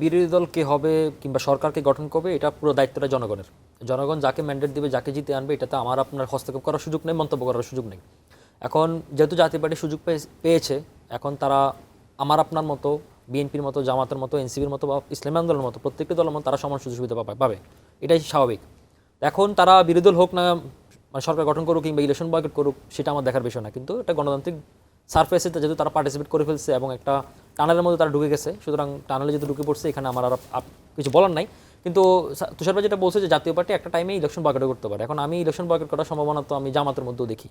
বিরোধী দল কে হবে কিংবা সরকারকে গঠন করবে, এটা পুরো দায়িত্বটা জনগণের। জনগণ যাকে ম্যান্ডেট দিবে, যাকে জিতে আনবে, এটাতে আমার আপনার হস্তক্ষেপ করার সুযোগ নেই, মন্তব্য করার সুযোগ নেই। এখন যেহেতু জাতীয় পার্টি সুযোগ পেয়ে- পেয়েছে, এখন তারা আমার আপনার মতো, বিএনপির মতো, জামাতের মতো, এনসিপির মতো বা ইসলামী আন্দোলনের মতো, প্রত্যেকটি দলের মতো তারা সমান সুযোগ সুবিধা পাবে- পাবে। এটাই স্বাভাবিক। এখন তারা বিরোধী দল হোক না মানে সরকার গঠন করুক কিংবা ইলেকশন বয়কট করুক, সেটা আমার দেখার বিষয় না, কিন্তু এটা গণতান্ত্রিক সারফেসে যেহেতু তারা পার্টিসিপেট করে ফেলছে এবং একটা টানেলের মধ্যে তারা ঢুকে গেছে সুতরাং টানেলে যেহেতু ঢুকে পড়ছে এখানে আমার আর কিছু বলার নাই। কিন্তু তুষার ভাই যেটা বলছে যে জাতীয় পার্টি একটা টাইমে ইলেকশন বয়কট করতে পারে। এখন আমি ইলেকশন বয়কট করার সম্ভাবনা তো আমি জামাতের মধ্যেও দেখি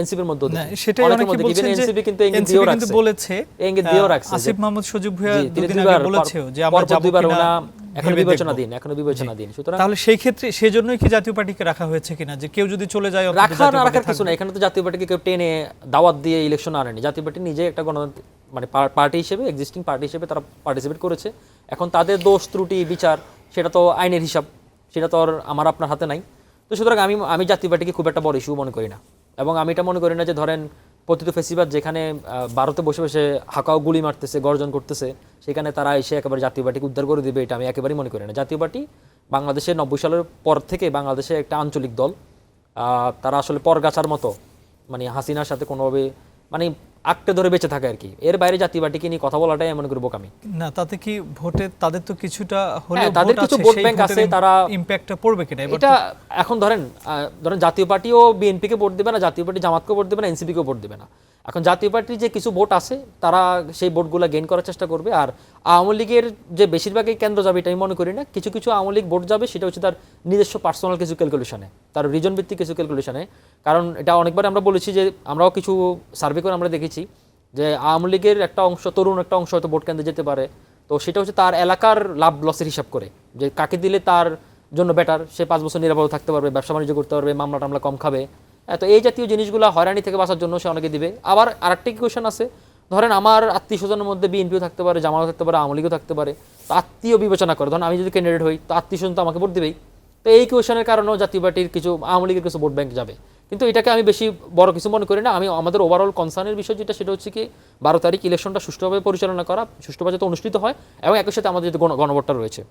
এনসিপির মধ্যেও দেখি। সেটাই অনেকে মধ্যে বলছেন যে এনসিপি কিন্তু ইঙ্গিত দিয়েও রাখছে। বলেছে ইঙ্গিত দিয়েও রাখছে আসিফ মাহমুদ সুযোগ ভুয়া দুদিন আগে বলেছেও যে আমরা যাব কিনা। এখনও বিবেচনা দিন এখনও বিবেচনা দিন। সুতরাং তাহলে সেই ক্ষেত্রে সেজন্যই কি জাতীয় পার্টিকে রাখা হয়েছে কিনা? যে কেউ যদি চলে যায় রাখা না রাখার কিছু না এখানে তো জাতীয় পার্টিকে কেউ টেনে দাওয়াত দিয়ে ইলেকশন আনেনি। জাতীয় পার্টি নিজে একটা গণতান্ত্রিক মানে পার্টি হিসেবে এক্সিস্টিং পার্টি হিসেবে তারা পার্টিসিপেট করেছে। এখন তাদের দোষ ত্রুটি বিচার সেটা তো আইনের হিসাব। সেটা তো আর আমার আপনার হাতে নাই। তো সুতরাং আমি আমি জাতীয় পার্টিকে খুব একটা বড় ইস্যু মনে করি না। এবং আমি এটা মনে করি না যে ধরেন পতিত ফেসিবাদ যেখানে ভারতে বসে বসে হাঁকাও গুলি মারতেছে, গর্জন করতেছে, সেখানে তারা এসে একেবারে জাতীয় পার্টিকে উদ্ধার করে দেবে, এটা আমি একেবারেই মনে করি না। জাতীয় পার্টি বাংলাদেশের নব্বই সালের পর থেকে বাংলাদেশে একটা আঞ্চলিক দল। তারা আসলে পরগাছার মতো মানে হাসিনার সাথে কোনোভাবে মানে আঁকড়ে ধরে বেঁচে থাকে আর কি। এর বাইরে জাতীয় পার্টিকে নিয়ে কথা বলাটাই আমি মনে করি বোকামি। না তাতে কি ভোটে তাদের তো কিছুটা হলে হ্যাঁ, তাদের কিছু ভোট ব্যাংক আছে, তারা- ইম্প্যাক্টটা পড়বে কিনা? এটা এখন ধরেন ধরেন জাতীয় পার্টিও বিএনপিকে ভোট দেবে না জাতীয় পার্টি জামাতকে ভোট দেবে না এনসিপিকে ভোট দেবে না। এখন জাতীয় পার্টির যে কিছু ভোট আছে তারা সেই ভোটগুলো গেইন করার চেষ্টা করবে। আর আওয়ামী লীগের যে বেশিরভাগই কেন্দ্র যাবে এটা আমি মনে করি না কিছু কিছু আওয়ামী লীগ ভোট যাবে সেটা হচ্ছে তার নিজস্ব পার্সোনাল কিছু ক্যালকুলেশনে তার রিজন ভিত্তিক কিছু ক্যালকুলেশনে কারণ এটা অনেকবার আমরা বলেছি যে আমরাও কিছু সার্ভে করে আমরা দেখেছি যে আওয়ামী লীগের একটা অংশ, তরুণ একটা অংশ হয়তো ভোট কেন্দ্রে যেতে পারে। তো সেটা হচ্ছে তার এলাকার লাভ লসের হিসাব করে। যে কাকে দিলে তার জন্য বেটার সে পাঁচ বছর নিরাপদ থাকতে পারবে, ব্যবসা বাণিজ্য করতে পারবে, মামলা টামলা কম খাবে। তো এই জাতীয় জিনিসগুলো হয়রানি থেকে বাঁচার জন্য সে অনেকে দিবে। আবার আরেকটা কোয়েশন আছে? ধরেন আমার আত্মীয় স্বজনের মধ্যে বিএনপিও থাকতে পারে জামাতও থাকতে পারে, আওয়ামী লীগও থাকতে পারে। তো আত্মীয় বিবেচনা করে, ধরেন আমি যদি ক্যান্ডিডেট হই, তো আত্মীয় স্বজন তো আমাকে ভোট দিবেই। তো এই কোয়েশনের কারণেও জাতীয় পার্টির কিছু, আওয়ামী লীগের কিছু ভোট ব্যাংক যাবে। কিন্তু এটাকে আমি বেশি বড় কিছু মনে করি না। আমি আমাদের ওভারঅল কনসার্নের বিষয় যেটা, সেটা হচ্ছে কি, বারো তারিখ ইলেকশনটা সুষ্ঠুভাবে পরিচালনা করা, সুষ্ঠুভাবে যাতে অনুষ্ঠিত হয় এবং একই সাথে আমাদের যে গণ- গণভোটটা রয়েছে।